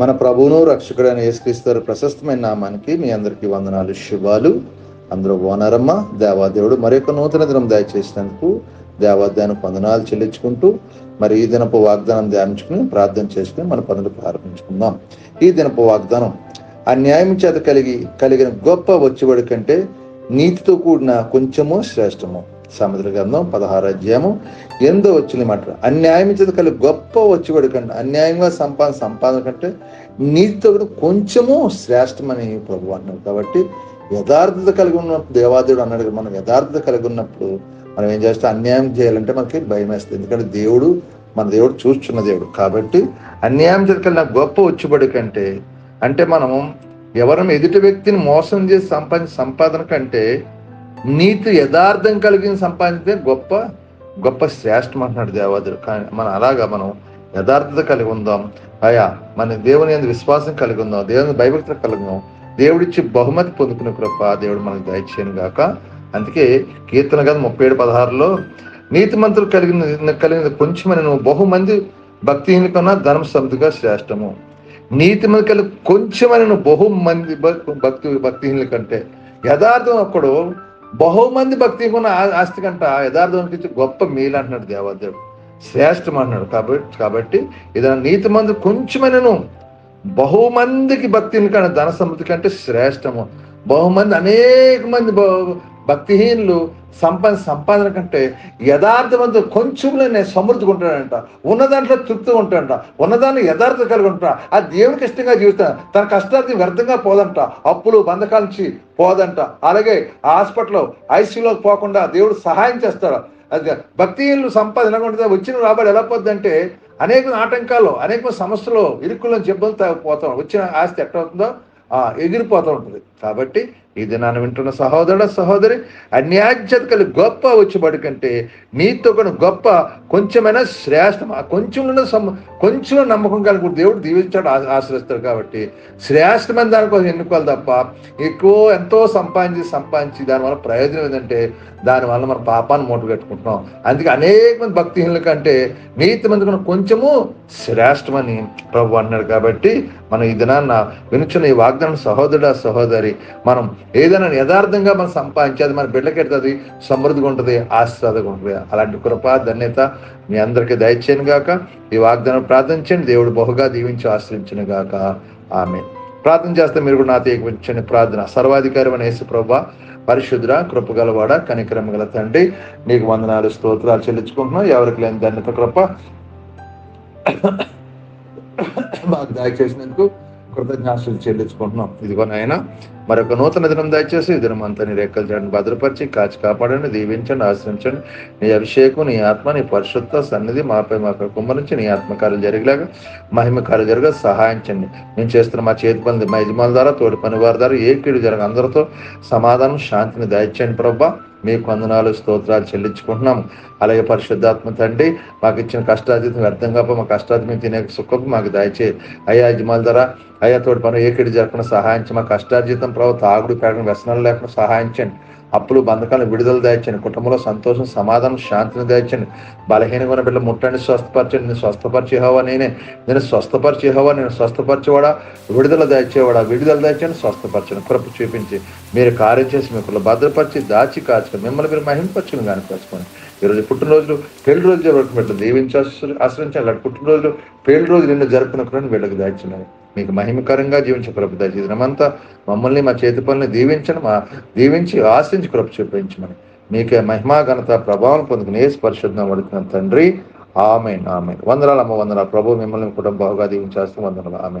మన ప్రభువును రక్షకుడైన యేసుక్రీస్తు ప్రశస్తమైన నామానికి మీ అందరికీ వందనాలు శుభాలు. అందరూ ఓనరమ్మ దేవాదేవుడు మరొక నూతన దినం దయచేసినందుకు దేవాధ్యానికి వందనాలు చెల్లించుకుంటూ మరి ఈ దినపు వాగ్దానం ధ్యానించుకుని ప్రార్థన చేసుకుని మన పనులు ప్రారంభించుకుందాం ఈ దినపు వాగ్దానం అన్యాయం చేత కలిగి కలిగిన గొప్ప వచ్చుబడి కంటే నీతితో కూడిన కొంచెము శ్రేష్టము. సముద్ర గ్రంథం పదహారు అధ్యాయము. ఎందో వచ్చింది మాట? అన్యాయం చేత కలిగి గొప్ప వచ్చిబడి కంటే అన్యాయంగా సంపాదన సంపాదన కంటే నీతితో కూడా కొంచెము శ్రేష్టమని ప్రభు అంటున్నారు కాబట్టి యథార్థత కలిగి ఉన్నప్పుడు దేవాదేవుడు అన్నాడు మనం యథార్థత కలిగి ఉన్నప్పుడు మనం ఏం చేస్తే? అన్యాయం చేయాలంటే మనకి భయం వేస్తుంది. ఎందుకంటే దేవుడు మన దేవుడు చూస్తున్న దేవుడు. కాబట్టి అన్యాయం చేత కలిగిన గొప్ప వచ్చుబడి కంటే అంటే మనము ఎవరైనా ఎదుటి వ్యక్తిని మోసం చేసి సంపాదించిన సంపాదన కంటే నీతి యథార్థం కలిగిన సంపాదించే గొప్ప గొప్ప శ్రేష్టం అంటున్నాడు దేవాదుడు. కానీ మనం అలాగా మనం యథార్థత కలిగి ఉందాం. అయా మన దేవుని అందు విశ్వాసం కలిగి ఉందాం. దేవుని భయభక్తులు కలిగి ఉందాం. దేవుడిచ్చి బహుమతి పొందుకునే కృప దేవుడు మనకు దయచేయను గాక. అందుకే కీర్తన కదా ముప్పై ఏడు పదహారులో నీతి మంత్రులు కలిగిన కలిగిన కొంచెమని నువ్వు బహుమంది భక్తిహీన కన్నా ధర్మ సమితిగా శ్రేష్టము. నీతి మంది కలిగి కొంచెమని నువ్వు బహుమంది భక్తి భక్తిహీనుల కంటే యథార్థం ఒక్కడు బహుమంది భక్తి ఉన్న ఆస్తి కంట యథార్థానికి గొప్ప మేలు అంటున్నాడు దేవాదేవుడు. శ్రేష్టం అన్నాడు కాబట్టి కాబట్టి ఏదైనా నీతి మంది కొంచెమైనను బహుమందికి భక్తిని కంటే ధన సమృద్ధి కంటే శ్రేష్టము. బహుమంది అనేక మంది భక్తిహీనులు సంపాదన సంపాదన కంటే యథార్థవంతు కొంచెంలో నేను సమృద్ధిగా ఉంటాడంట. ఉన్న దాంట్లో తృప్తిగా ఉంటాడంట. ఉన్నదాన్ని యథార్థత కలిగి ఉంటా ఆ దేవునికి ఇష్టంగా జీవిస్తాను తన కష్టార్థం వ్యర్థంగా పోదంట. అప్పులు బంధకాల నుంచి పోదంట. అలాగే హాస్పిటల్లో ఐసీయూలోకి పోకుండా దేవుడు సహాయం చేస్తాడు. అది భక్తిహీనులు సంపాదన ఉంటుంది వచ్చిన రాబడి ఎలా పోద్ది అంటే అనేక ఆటంకాలు అనేక సమస్యలు ఇరుక్కులను జబ్బులు పోతాం వచ్చిన ఆస్తి ఎట్లా అవుతుందో ఎగిరిపోతూ ఉంటుంది. కాబట్టి ఈ దినాన్ని వింటున్న సహోదరుడు సహోదరి అన్యాజ్యత కలిగి గొప్ప వచ్చేబడి కంటే నీతో కూడా గొప్ప కొంచెమైనా శ్రేష్టం ఆ కొంచెంలో సమ కొంచెం నమ్మకం కలిగి దేవుడు దీవించాడు ఆశ్రయిస్తాడు కాబట్టి శ్రేష్టమైన దానికోసం ఎన్నుకోవాలి తప్ప ఎక్కువ ఎంతో సంపాదించి సంపాదించి దానివల్ల ప్రయోజనం ఏంటంటే దానివల్ల మన పాపాన్ని మూట కట్టుకుంటున్నాం అందుకే అనేక మంది భక్తిహీనుల కంటే నీతి మంది కూడా కొంచెము శ్రేష్టమని ప్రభు అన్నాడు కాబట్టి మనం ఈ దినాన్న వినుచున్న ఈ వాగ్దానం సహోదరుడ సహోదరి మనం ఏదైనా యథార్థంగా మనం సంపాదించి అది మన బిడ్డకి ఎడుతుంది సమృద్ధిగా ఉంటుంది ఆశీర్వాదంగా ఉంటుంది. అలాంటి కృప ధన్యత మీ అందరికీ దయచేయను గాక. ఈ వాగ్దానం ప్రార్థించండి దేవుడు బహుగా దీవించి ఆశ్రయించను గాక. ఆమె ప్రార్థన చేస్తే మీరు కూడా నాతో ఏకమించండి ప్రార్థన సర్వాధికారి అని యేసు ప్రభా పరిశుద్ర కృపగలవాడ కనికరం గల తండ్రి నీకు వందనాలు స్తోత్రాలు చెల్లించుకుంటున్నాం. ఎవరికి లేని ధన్యత కృప మాకు దయచేసినందుకు కృతజ్ఞాసులు చెల్లించుకుంటున్నాం. ఇదిగో నాయన మరొక నూతన దినం దయచేసి ఈ దినం అంతా నీ రెక్కలు చేయండి భద్రపరిచి కాచి కాపాడండి దీవించండి ఆశ్రయించండి. నీ అభిషేకం నీ ఆత్మ నీ పరిశుద్ధ సన్నిధి మాపై మాపై కుమ్మరించి నీ ఆత్మకార్యం జరిగేలాగా మహిమకార్యం జరగ సహాయించండి. మేము చేస్తున్న మా చేతి పనులు మా యజమానుల ద్వారా తోటి పని వారి ద్వారా ఏ కీడు జరగ అందరితో సమాధానం శాంతిని దయచేయండి ప్రభా. మీకు వందనాలు స్తోత్రాలు చెల్లించుకుంటున్నాం అలాగే పరిశుద్ధాత్మ తండ్రి మాకు ఇచ్చిన కష్టాతీతం వ్యర్థం పోయి మా కష్టాతీతం తినే సుఖం మాకు దయచే అయ్యా యజమాల ద్వారా అయ్యా తోటి పని ఏకిడి జరగకుండా సహాయించి మా కష్టార్జితం ప్రభావ తాగుడు పెరగడం వ్యసనాలు లేకుండా సహాయించండి. అప్పులు బంధకాలను విడుదల దాయించండి కుటుంబంలో సంతోషం సమాధానం శాంతిని దాయించండి బలహీనంగా ఉన్న బిడ్డ ముట్టండి స్వస్థపరచండి. నేను స్వస్థపరిచేహోవా నేనే. నేను స్వస్థపరిచేహోవా నేను స్వస్థపరిచేవాడా? విడుదల దాచేవాడా విడుదల దయచండి స్వస్థపరచండి. కృప చూపించి మీరు కార్యం చేసి మీ పిల్లలు భద్రపరిచి దాచి కాచుకొని మిమ్మల్ని మీరు మహింపరచుని కనిపించుకొని ఈరోజు పుట్టినరోజులు పెళ్ళి రోజు జరుగుతున్న బిడ్డలు దీవించి ఆశ్ర- ఆశ్రయించాలి? అలాంటి పుట్టినరోజులు పెళ్ళి రోజు నిన్ను జరుపుకున్న వీళ్ళకి దాచున్నాయి మీకు మహిమకరంగా జీవించే కృప దయచేసి దినమంతా మమ్మల్ని మా చేతి పనులు దీవించను మా దీవించి ఆశ్రయించి కృప చూపించమని. మీకే మహిమా ఘనత ప్రభావం పొందుకుని ఏ పరిశుద్ధం పడుతున్న తండ్రి? ఆమె ఆమె వందనాలు అమ్మ వందనాలు. ప్రభు మిమ్మల్ని కుటుంబ దీవించాల్సిన వందనాలు. ఆమె